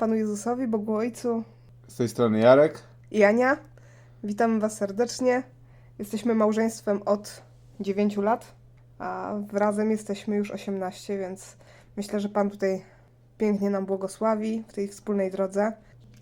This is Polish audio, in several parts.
Panu Jezusowi, Bogu Ojcu Z tej strony Jarek. i Ania. Witamy Was serdecznie. Jesteśmy małżeństwem od 9 lat, a razem jesteśmy już 18, więc myślę, że Pan tutaj pięknie nam błogosławi w tej wspólnej drodze.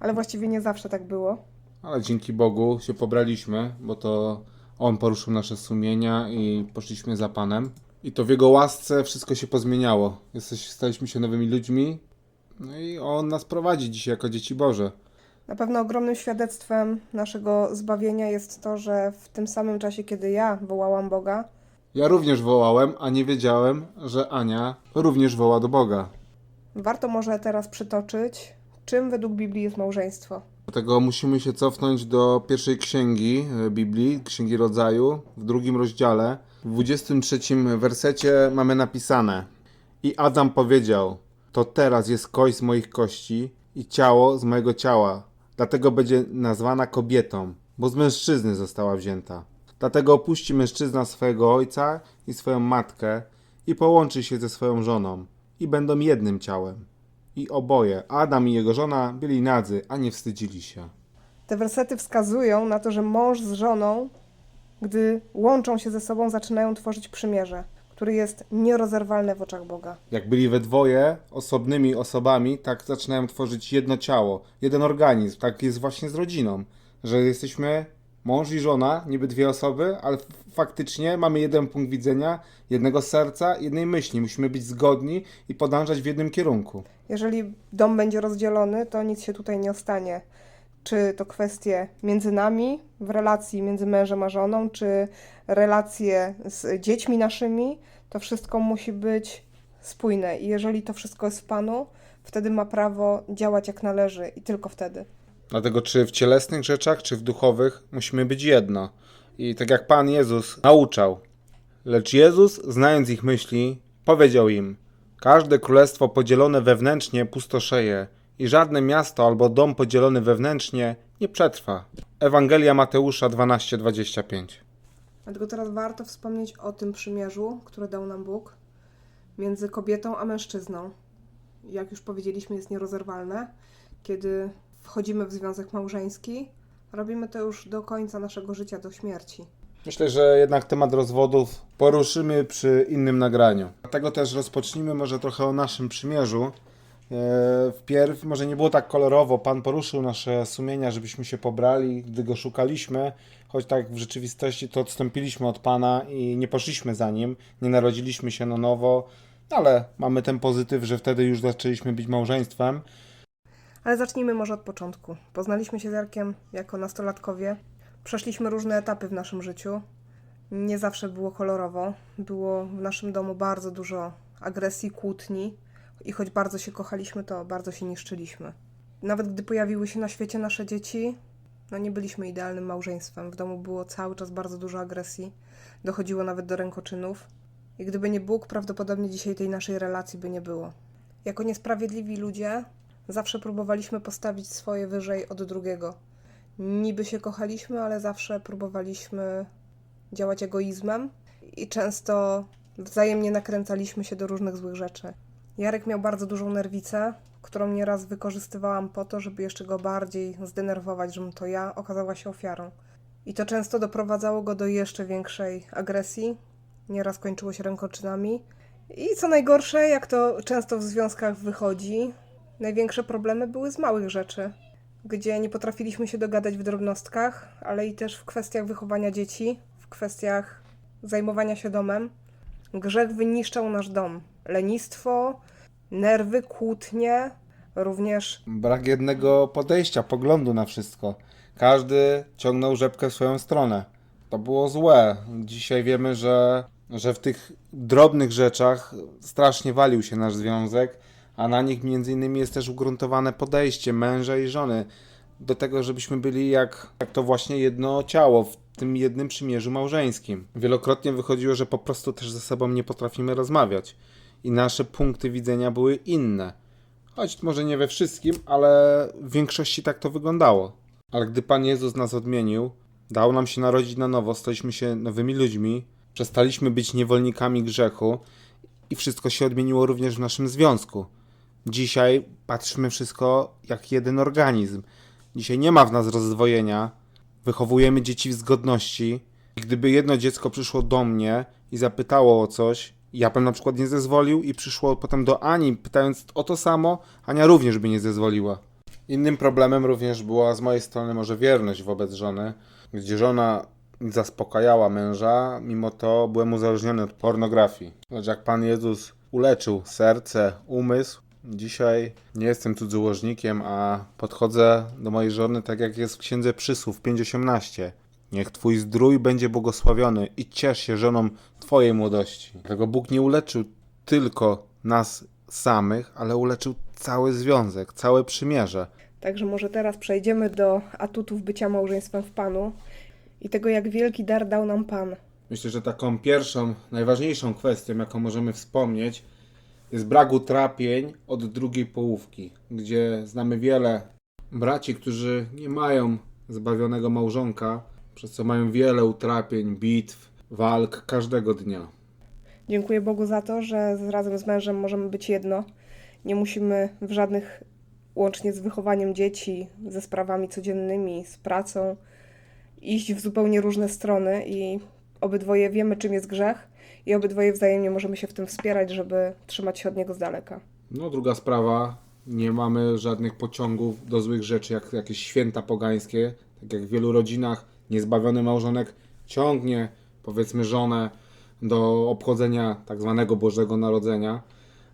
Ale właściwie nie zawsze tak było. Ale dzięki Bogu się pobraliśmy, bo to On poruszył nasze sumienia i poszliśmy za Panem. I to w Jego łasce wszystko się pozmieniało. Jesteś, staliśmy się nowymi ludźmi. No i On nas prowadzi dzisiaj jako dzieci Boże. Na pewno ogromnym świadectwem naszego zbawienia jest to, że w tym samym czasie, kiedy ja wołałam Boga, Ja również wołałem, a nie wiedziałem, że Ania również woła do Boga. warto może teraz przytoczyć, czym według Biblii jest małżeństwo. Dlatego musimy się cofnąć do pierwszej księgi e, Biblii, Księgi Rodzaju, w drugim rozdziale. W 23 wersecie mamy napisane I Adam powiedział, to teraz jest kość z moich kości i ciało z mojego ciała. Dlatego będzie nazwana kobietą, bo z mężczyzny została wzięta. Dlatego opuści mężczyzna swojego ojca i swoją matkę i połączy się ze swoją żoną i będą jednym ciałem. I oboje, Adam i jego żona, byli nadzy, a nie wstydzili się. Te wersety wskazują na to, że mąż z żoną, gdy łączą się ze sobą, zaczynają tworzyć przymierze, które jest nierozerwalne w oczach Boga. Jak byli we dwoje, osobnymi osobami, tak zaczynają tworzyć jedno ciało, jeden organizm. Tak jest właśnie z rodziną, że jesteśmy mąż i żona, niby dwie osoby, ale faktycznie mamy jeden punkt widzenia, jednego serca, jednej myśli. Musimy być zgodni i podążać w jednym kierunku. Jeżeli dom będzie rozdzielony, to nic się tutaj nie ostanie. Czy to kwestie między nami, w relacji między mężem a żoną, czy relacje z dziećmi naszymi, to wszystko musi być spójne. I jeżeli to wszystko jest w Panu, wtedy ma prawo działać jak należy i tylko wtedy. Dlatego czy w cielesnych rzeczach, czy w duchowych musimy być jedno. I tak jak Pan Jezus nauczał. Lecz Jezus, znając ich myśli, powiedział im: Każde królestwo podzielone wewnętrznie pustoszeje, i żadne miasto albo dom podzielony wewnętrznie nie przetrwa. Ewangelia Mateusza 12:25. Dlatego teraz warto wspomnieć o tym przymierzu, które dał nam Bóg między kobietą a mężczyzną. Jak już powiedzieliśmy, jest nierozerwalne. Kiedy wchodzimy w związek małżeński, robimy to już do końca naszego życia, do śmierci. Myślę, że jednak temat rozwodów poruszymy przy innym nagraniu. Dlatego też rozpocznijmy może trochę o naszym przymierzu. E, Wpierw może nie było tak kolorowo, Pan poruszył nasze sumienia, żebyśmy się pobrali, gdy Go szukaliśmy, choć tak w rzeczywistości to odstąpiliśmy od Pana i nie poszliśmy za Nim, nie narodziliśmy się na nowo, ale mamy ten pozytyw, że wtedy już zaczęliśmy być małżeństwem. Ale zacznijmy może od początku. Poznaliśmy się z Jarkiem jako nastolatkowie. Przeszliśmy różne etapy w naszym życiu. Nie zawsze było kolorowo. Było w naszym domu bardzo dużo agresji, kłótni. I choć bardzo się kochaliśmy, to bardzo się niszczyliśmy. Nawet gdy pojawiły się na świecie nasze dzieci, no nie byliśmy idealnym małżeństwem. W domu było cały czas bardzo dużo agresji. Dochodziło nawet do rękoczynów. I gdyby nie Bóg, prawdopodobnie dzisiaj tej naszej relacji by nie było. Jako niesprawiedliwi ludzie zawsze próbowaliśmy postawić swoje wyżej od drugiego. Niby się kochaliśmy, ale zawsze próbowaliśmy działać egoizmem i często wzajemnie nakręcaliśmy się do różnych złych rzeczy. Jarek miał bardzo dużą nerwicę, którą nieraz wykorzystywałam po to, żeby jeszcze go bardziej zdenerwować, żebym to ja okazała się ofiarą. I to często doprowadzało go do jeszcze większej agresji. Nieraz kończyło się rękoczynami. I co najgorsze, jak to często w związkach wychodzi, największe problemy były z małych rzeczy, gdzie nie potrafiliśmy się dogadać w drobnostkach, ale i też w kwestiach wychowania dzieci, w kwestiach zajmowania się domem. Grzech wyniszczał nasz dom. Lenistwo, nerwy, kłótnie, również Brak jednego podejścia, poglądu na wszystko. Każdy ciągnął rzepkę w swoją stronę. To było złe. Dzisiaj wiemy, że, że w tych drobnych rzeczach strasznie walił się nasz związek, a na nich między innymi jest też ugruntowane podejście męża i żony do tego, żebyśmy byli jak, jak to właśnie jedno ciało w tym jednym przymierzu małżeńskim. Wielokrotnie wychodziło, że po prostu też ze sobą nie potrafimy rozmawiać i nasze punkty widzenia były inne. Choć może nie we wszystkim, ale w większości tak to wyglądało. Ale gdy Pan Jezus nas odmienił, dał nam się narodzić na nowo, staliśmy się nowymi ludźmi, przestaliśmy być niewolnikami grzechu i wszystko się odmieniło również w naszym związku. Dzisiaj patrzymy wszystko jak jeden organizm. Dzisiaj nie ma w nas rozdwojenia. Wychowujemy dzieci w zgodności. I Gdyby jedno dziecko przyszło do mnie i zapytało o coś, ja bym na przykład nie zezwolił i przyszło potem do Ani pytając o to samo, Ania również by nie zezwoliła. Innym problemem również była z mojej strony może wierność wobec żony, gdzie żona zaspokajała męża, mimo to byłem uzależniony od pornografii. Lecz jak Pan Jezus uleczył serce, umysł, dzisiaj nie jestem cudzołożnikiem, a podchodzę do mojej żony tak jak jest w Księdze Przysłów 5.18. Niech Twój zdrój będzie błogosławiony i ciesz się żoną Twojej młodości. Dlatego Bóg nie uleczył tylko nas samych, ale uleczył cały związek, całe przymierze. Także może teraz przejdziemy do atutów bycia małżeństwem w Panu i tego, jak wielki dar dał nam Pan. Myślę, że taką pierwszą, najważniejszą kwestią, jaką możemy wspomnieć, jest brak utrapień od drugiej połówki, gdzie znamy wiele braci, którzy nie mają zbawionego małżonka, przez co mają wiele utrapień, bitw, walk każdego dnia. Dziękuję Bogu za to, że razem z mężem możemy być jedno. Nie musimy w żadnych, łącznie z wychowaniem dzieci, ze sprawami codziennymi, z pracą, iść w zupełnie różne strony i obydwoje wiemy, czym jest grzech i obydwoje wzajemnie możemy się w tym wspierać, żeby trzymać się od niego z daleka. No, druga sprawa, nie mamy żadnych pociągów do złych rzeczy, jak jakieś święta pogańskie. Tak jak w wielu rodzinach, niezbawiony małżonek ciągnie, powiedzmy, żonę do obchodzenia tak zwanego Bożego Narodzenia,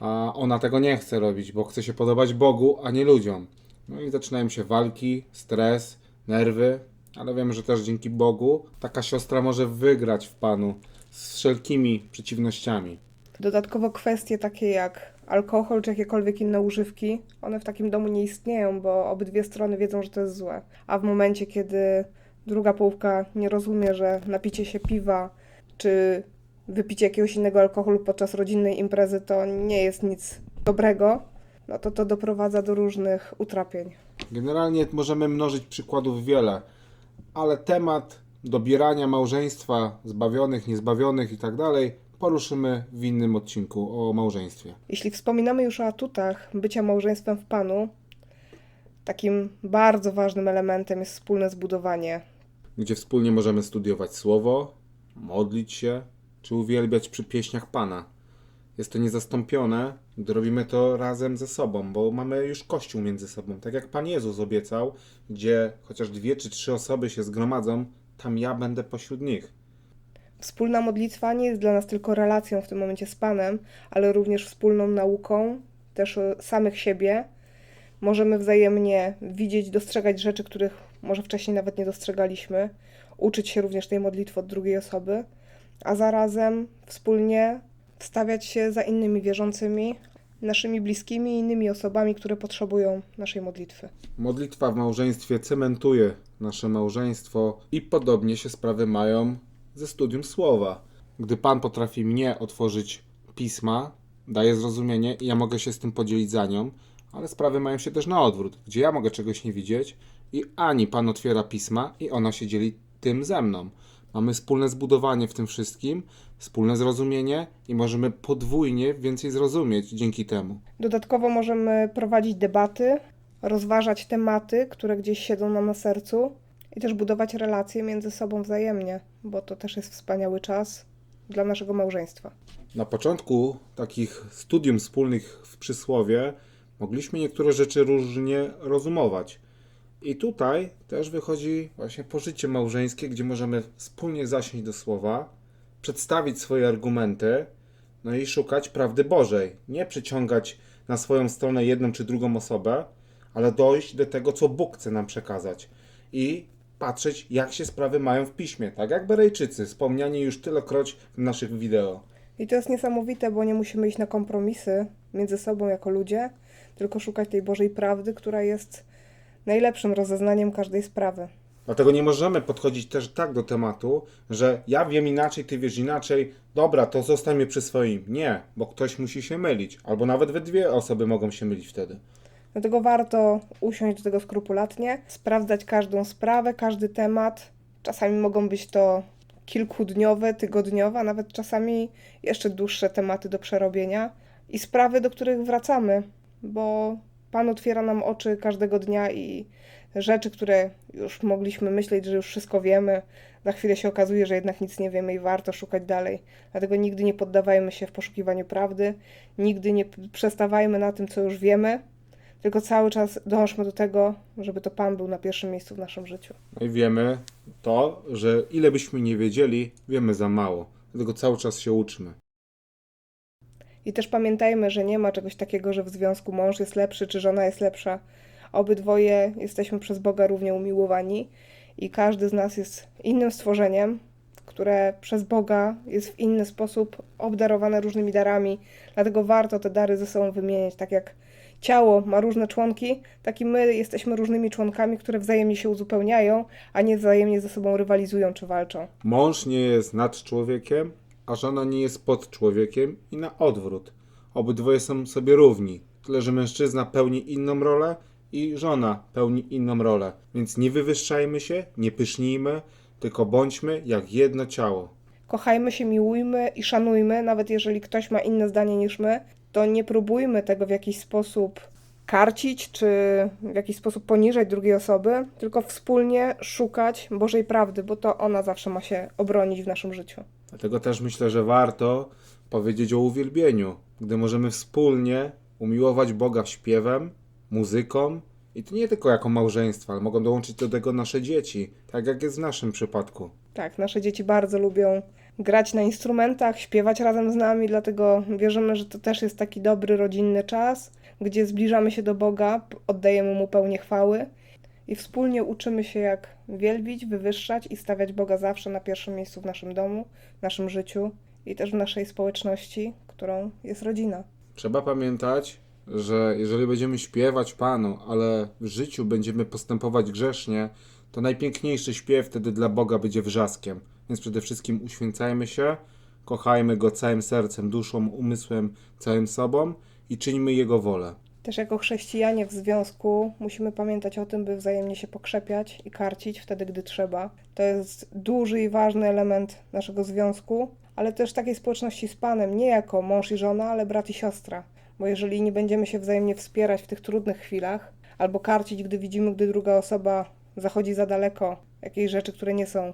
a ona tego nie chce robić, bo chce się podobać Bogu, a nie ludziom. No i zaczynają się walki, stres, nerwy, ale wiem, że też dzięki Bogu taka siostra może wygrać w Panu z wszelkimi przeciwnościami. Dodatkowo kwestie takie jak alkohol czy jakiekolwiek inne używki, one w takim domu nie istnieją, bo obydwie strony wiedzą, że to jest złe. A w momencie, kiedy druga połówka nie rozumie, że napicie się piwa czy wypicie jakiegoś innego alkoholu podczas rodzinnej imprezy to nie jest nic dobrego, no to to doprowadza do różnych utrapień. Generalnie możemy mnożyć przykładów wiele, ale temat dobierania małżeństwa, zbawionych, niezbawionych i tak dalej, poruszymy w innym odcinku o małżeństwie. Jeśli wspominamy już o atutach bycia małżeństwem w Panu, takim bardzo ważnym elementem jest wspólne zbudowanie Gdzie wspólnie możemy studiować słowo, modlić się, czy uwielbiać przy pieśniach Pana. Jest to niezastąpione, gdy robimy to razem ze sobą, bo mamy już Kościół między sobą. Tak jak Pan Jezus obiecał, gdzie chociaż dwie czy trzy osoby się zgromadzą, tam ja będę pośród nich. Wspólna modlitwa nie jest dla nas tylko relacją w tym momencie z Panem, ale również wspólną nauką, też samych siebie. Możemy wzajemnie widzieć, dostrzegać rzeczy, których może wcześniej nawet nie dostrzegaliśmy, uczyć się również tej modlitwy od drugiej osoby, a zarazem wspólnie wstawiać się za innymi wierzącymi, naszymi bliskimi i innymi osobami, które potrzebują naszej modlitwy. Modlitwa w małżeństwie cementuje nasze małżeństwo i podobnie się sprawy mają ze studium słowa. Gdy Pan potrafi mnie otworzyć pisma, daje zrozumienie i ja mogę się z tym podzielić za nią, ale sprawy mają się też na odwrót, gdzie ja mogę czegoś nie widzieć i ani Pan otwiera pisma i ona się dzieli tym ze mną. Mamy wspólne zbudowanie w tym wszystkim, wspólne zrozumienie i możemy podwójnie więcej zrozumieć dzięki temu. Dodatkowo możemy prowadzić debaty, rozważać tematy, które gdzieś siedzą nam na sercu i też budować relacje między sobą wzajemnie, bo to też jest wspaniały czas dla naszego małżeństwa. Na początku takich studium wspólnych w przysłowie mogliśmy niektóre rzeczy różnie rozumować. I tutaj też wychodzi właśnie pożycie małżeńskie, gdzie możemy wspólnie zasiąść do słowa, przedstawić swoje argumenty, no i szukać prawdy Bożej. Nie przyciągać na swoją stronę jedną czy drugą osobę, ale dojść do tego, co Bóg chce nam przekazać. I patrzeć, jak się sprawy mają w piśmie. Tak jak Berejczycy, wspomniani już tylekroć w naszych wideo. I to jest niesamowite, bo nie musimy iść na kompromisy między sobą jako ludzie, tylko szukać tej Bożej prawdy, która jest najlepszym rozeznaniem każdej sprawy. Dlatego nie możemy podchodzić też tak do tematu, że ja wiem inaczej, ty wiesz inaczej, dobra, to zostańmy przy swoim. Nie, bo ktoś musi się mylić, albo nawet we dwie osoby mogą się mylić wtedy. Dlatego warto usiąść do tego skrupulatnie, sprawdzać każdą sprawę, każdy temat. Czasami mogą być to kilkudniowe, tygodniowe, a nawet czasami jeszcze dłuższe tematy do przerobienia i sprawy, do których wracamy bo Pan otwiera nam oczy każdego dnia i rzeczy, które już mogliśmy myśleć, że już wszystko wiemy, za chwilę się okazuje, że jednak nic nie wiemy i warto szukać dalej. Dlatego nigdy nie poddawajmy się w poszukiwaniu prawdy, nigdy nie przestawajmy na tym, co już wiemy, tylko cały czas dążmy do tego, żeby to Pan był na pierwszym miejscu w naszym życiu. No i wiemy to, że ile byśmy nie wiedzieli, wiemy za mało. Dlatego cały czas się uczmy. I też pamiętajmy, że nie ma czegoś takiego, że w związku mąż jest lepszy czy żona jest lepsza. Obydwoje jesteśmy przez Boga równie umiłowani i każdy z nas jest innym stworzeniem, które przez Boga jest w inny sposób obdarowane różnymi darami. Dlatego warto te dary ze sobą wymieniać, tak jak ciało ma różne członki, tak i my jesteśmy różnymi członkami, które wzajemnie się uzupełniają, a nie wzajemnie ze sobą rywalizują czy walczą. Mąż nie jest nad człowiekiem, a żona nie jest pod człowiekiem i na odwrót. Obydwoje są sobie równi. Tyle, że mężczyzna pełni inną rolę i żona pełni inną rolę. Więc nie wywyższajmy się, nie pysznijmy, tylko bądźmy jak jedno ciało. kochajmy się, miłujmy i szanujmy, nawet jeżeli ktoś ma inne zdanie niż my, to nie próbujmy tego w jakiś sposób karcić, czy w jakiś sposób poniżać drugiej osoby, tylko wspólnie szukać Bożej prawdy, bo to ona zawsze ma się obronić w naszym życiu. Dlatego też myślę, że warto powiedzieć o uwielbieniu, gdy możemy wspólnie umiłować Boga śpiewem, muzyką i to nie tylko jako małżeństwo, ale mogą dołączyć do tego nasze dzieci, tak jak jest w naszym przypadku. Tak, nasze dzieci bardzo lubią grać na instrumentach, śpiewać razem z nami, dlatego wierzymy, że to też jest taki dobry rodzinny czas, gdzie zbliżamy się do Boga, oddajemy Mu pełnię chwały i wspólnie uczymy się, jak wielbić, wywyższać i stawiać Boga zawsze na pierwszym miejscu w naszym domu, w naszym życiu i też w naszej społeczności, którą jest rodzina. Trzeba pamiętać, że jeżeli będziemy śpiewać Panu, ale w życiu będziemy postępować grzesznie, to najpiękniejszy śpiew wtedy dla Boga będzie wrzaskiem. Więc przede wszystkim uświęcajmy się, kochajmy Go całym sercem, duszą, umysłem, całym sobą i czyńmy Jego wolę. Też jako chrześcijanie w związku musimy pamiętać o tym, by wzajemnie się pokrzepiać i karcić wtedy, gdy trzeba. To jest duży i ważny element naszego związku, ale też takiej społeczności z Panem, nie jako mąż i żona, ale brat i siostra. Bo jeżeli nie będziemy się wzajemnie wspierać w tych trudnych chwilach, albo karcić, gdy widzimy, gdy druga osoba zachodzi za daleko jakiejś rzeczy, które nie są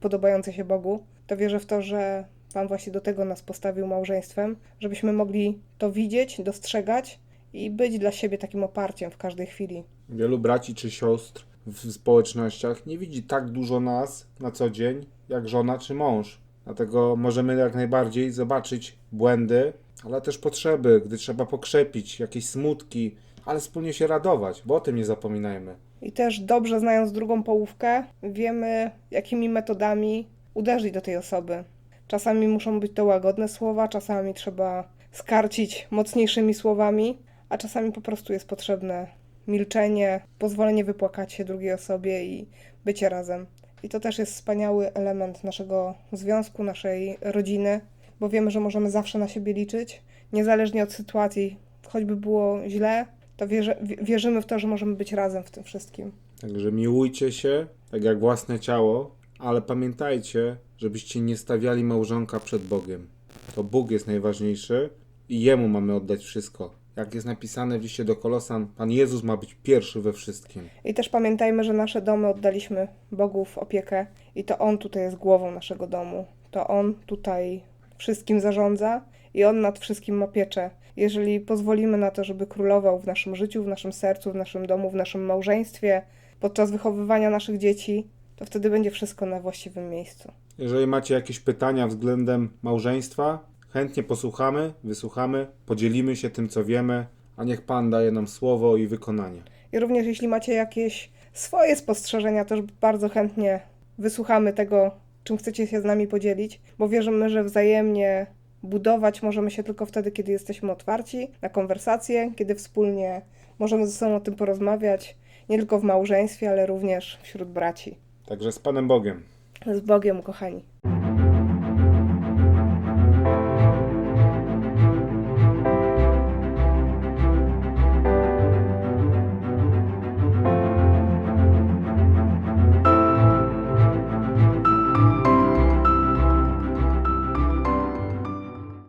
podobające się Bogu, to wierzę w to, że Pan właśnie do tego nas postawił małżeństwem, żebyśmy mogli to widzieć, dostrzegać i być dla siebie takim oparciem w każdej chwili. Wielu braci czy siostr w społecznościach nie widzi tak dużo nas na co dzień, jak żona czy mąż. Dlatego możemy jak najbardziej zobaczyć błędy, ale też potrzeby, gdy trzeba pokrzepić, jakieś smutki, ale wspólnie się radować, bo o tym nie zapominajmy. I też dobrze znając drugą połówkę, wiemy, jakimi metodami uderzyć do tej osoby. Czasami muszą być to łagodne słowa, czasami trzeba skarcić mocniejszymi słowami, a czasami po prostu jest potrzebne milczenie, pozwolenie wypłakać się drugiej osobie i bycie razem. I to też jest wspaniały element naszego związku, naszej rodziny, bo wiemy, że możemy zawsze na siebie liczyć, niezależnie od sytuacji, choćby było źle, to wierzy, wi- wierzymy w to, że możemy być razem w tym wszystkim. Także miłujcie się, tak jak własne ciało, ale pamiętajcie, żebyście nie stawiali małżonka przed Bogiem. To Bóg jest najważniejszy i Jemu mamy oddać wszystko. Jak jest napisane w liście do Kolosan, Pan Jezus ma być pierwszy we wszystkim. I też pamiętajmy, że nasze domy oddaliśmy Bogu w opiekę i to On tutaj jest głową naszego domu. To On tutaj wszystkim zarządza i On nad wszystkim ma pieczę. Jeżeli pozwolimy na to, żeby królował w naszym życiu, w naszym sercu, w naszym domu, w naszym małżeństwie, podczas wychowywania naszych dzieci, to wtedy będzie wszystko na właściwym miejscu. Jeżeli macie jakieś pytania względem małżeństwa, chętnie posłuchamy, wysłuchamy, podzielimy się tym, co wiemy, a niech Pan daje nam słowo i wykonanie. I również jeśli macie jakieś swoje spostrzeżenia, też bardzo chętnie wysłuchamy tego, czym chcecie się z nami podzielić, bo wierzymy, że wzajemnie budować możemy się tylko wtedy, kiedy jesteśmy otwarci na konwersacje, kiedy wspólnie możemy ze sobą o tym porozmawiać, nie tylko w małżeństwie, ale również wśród braci. Także z Panem Bogiem. Z Bogiem, kochani.